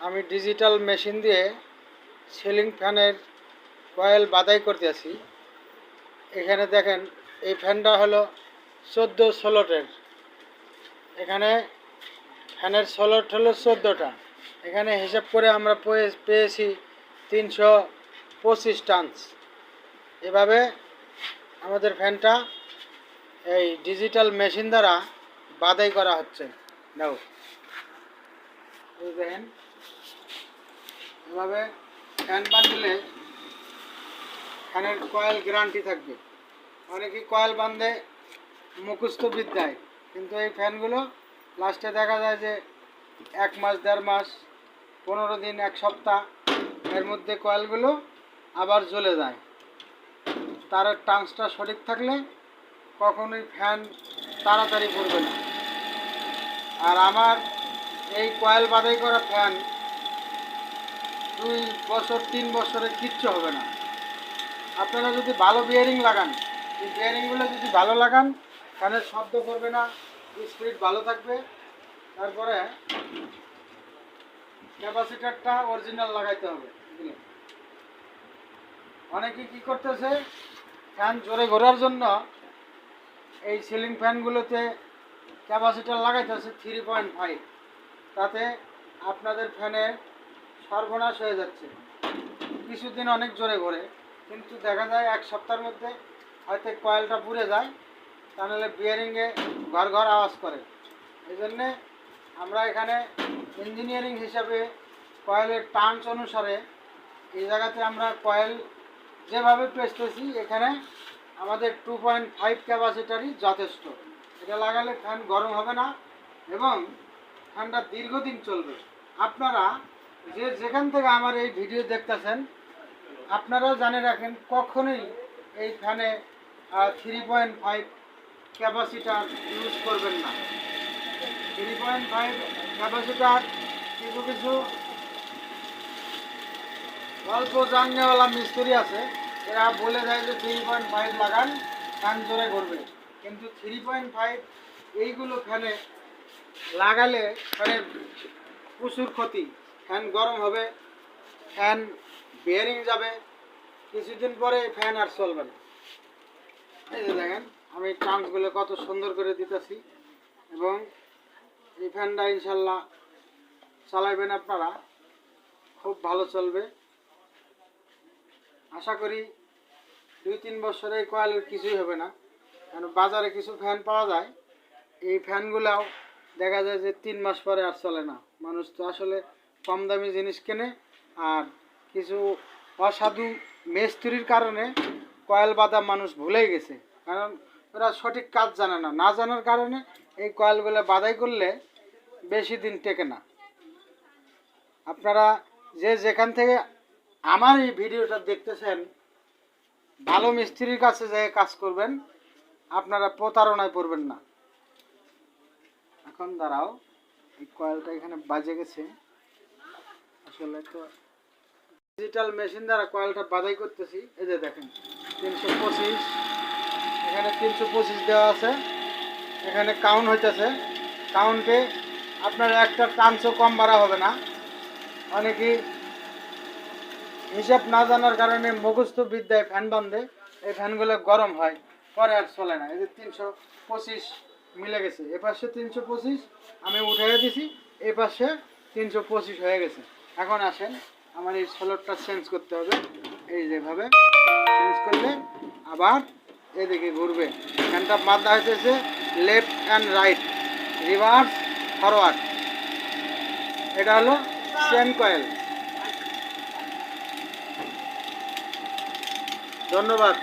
আমি digital machine দিয়ে ceiling ফ্যানের কয়েল বাদাই করতে আছি। এখানে দেখেন, এই ফ্যানটা হলো চোদ্দ ষোলোটের এখানে ফ্যানের ষোলোট হলো চোদ্দোটা। এখানে হিসাব করে আমরা পেয়ে- পেয়েছি তিনশো পঁচিশ টান্স। এভাবে আমাদের ফ্যানটা এই ডিজিটাল মেশিন দ্বারা বাদাই করা হচ্ছে। দেখেন। এভাবে ফ্যান বাঁধলে ফ্যানের কয়েল গ্যারান্টি থাকবে। অনেকেই কয়েল বাঁধে মুখস্থ বিদ্যায়। কিন্তু এই ফ্যানগুলো লাস্টে দেখা যায় যে এক মাস, দেড় মাস, পনেরো দিন, এক সপ্তাহ এর মধ্যে কয়েলগুলো আবার জ্বলে যায়। তার টান্সটা সঠিক থাকলে কখনোই ফ্যান তাড়াতাড়ি পড়বে না। আর আমার এই কয়েল বাদাই করা ফ্যান দুই বছর, তিন বছরে কিচ্ছু হবে না। আপনারা যদি ভালো বিয়ারিং লাগান, এই বিয়ারিংগুলো যদি ভালো লাগান ফ্যানের শব্দ করবে না স্পিড ভালো থাকবে। তারপরে ক্যাপাসিটারটা অরিজিনাল লাগাইতে হবে অনেকে কি করতেছে, ফ্যান জোরে ঘোরার জন্য এই সিলিং ফ্যানগুলোতে ক্যাপাসিটার লাগাইতেছে থ্রি পয়েন্ট ফাইভ তাতে আপনাদের ফ্যানে সর্বনাশ হয়ে যাচ্ছে। কিছুদিন অনেক জোরে ঘোরে, কিন্তু দেখা যায় এক সপ্তাহের মধ্যে হয়তো কয়েলটা পুড়ে যায় তাহলে বিয়ারিংয়ে ঘর ঘর আওয়াজ করে। এই জন্যে আমরা এখানে ইঞ্জিনিয়ারিং হিসাবে কয়েলের টার্নস অনুসারে এই জায়গাতে আমরা কয়েল যেভাবে পেস্টেছি এখানে আমাদের টু পয়েন্ট ফাইভ ক্যাপাসিটারই যথেষ্ট। এটা লাগালে ফ্যান গরম হবে না এবং ফ্যানটা দীর্ঘদিন চলবে। আপনারা যে যেখান থেকে আমার এই ভিডিও দেখতেছেন, আপনারাও জানে রাখেন, কখনোই এই ফ্যানে three point five capacitor use করবেন না। থ্রি পয়েন্ট ফাইভ ক্যাপাসিটার কিছু কিছু অল্প জাননেওয়ালা মিস্ত্রি আছে, এরা বলে দেয় যে থ্রি পয়েন্ট ফাইভ লাগান ফ্যান জোরে করবে। কিন্তু থ্রি পয়েন্ট ফাইভ এইগুলো ফ্যানে লাগালে ফ্যানের প্রচুর ক্ষতি। ফ্যান গরম হবে, ফ্যান বেয়ারিং যাবে, কিছুদিন পরে ফ্যান আর চলবে না। এই যে দেখেন, আমি টার্মসগুলো কত সুন্দর করে দিতেছি এবং এই ফ্যানটা ইনশাল্লাহ চালাইবেন আপনারা, খুব ভালো চলবে। আশা করি দুই তিন বছরে কয়েলের কিছুই হবে না, কারণ বাজারে কিছু ফ্যান পাওয়া যায়। এই ফ্যানগুলাও দেখা যায় যে তিন মাস পরে আর চলে না। মানুষ তো আসলে কম দামি জিনিস কেনে আর কিছু অসাধু মিস্ত্রির কারণে কয়েল বাঁধা মানুষ ভুলেই গেছে। কারণ ওরা সঠিক কাজ জানে না। না জানার কারণে এই কয়েলগুলো বাধাই করলে বেশি দিন টেকে না। আপনারা যে যেখান থেকে আমার এই ভিডিওটা দেখতেছেন, ভালো মিস্ত্রির কাছে যেয়ে কাজ করবেন, আপনারা প্রতারণায় পড়বেন না। এখন দাঁড়াও, এই কয়েলটা এখানে বাজে গেছে। তো ডিজিটাল মেশিন দ্বারা কয়েলটা বাদাই করতেছি। এই যে দেখেন, তিনশো পঁচিশ, এখানে তিনশো পঁচিশ দেওয়া আছে। এখানে কাউন্ট হইতেছে। কাউন্টে আপনার একটা টানসও কম বাড়া হবে না। অনেকেই হিসাব না জানার কারণে মুখস্থ বিদ্যায় ফ্যান বান্ধে। এই ফ্যানগুলো গরম হয়, পরে আর চলে না। এই যে তিনশো পঁচিশ মিলে গেছে। এ পাশে তিনশো পঁচিশ, আমি উঠে দিছি এই পাশে তিনশো পঁচিশ হয়ে গেছে। এখন আসেন, আমার এই সোলরটা চেঞ্জ করতে হবে। এই যেভাবে চেঞ্জ করলে আবার এদিকে ঘুরবে। ফ্যানটা বাধা হইতেছে left and right reverse forward এটা হলো চেন কয়েল ধন্যবাদ।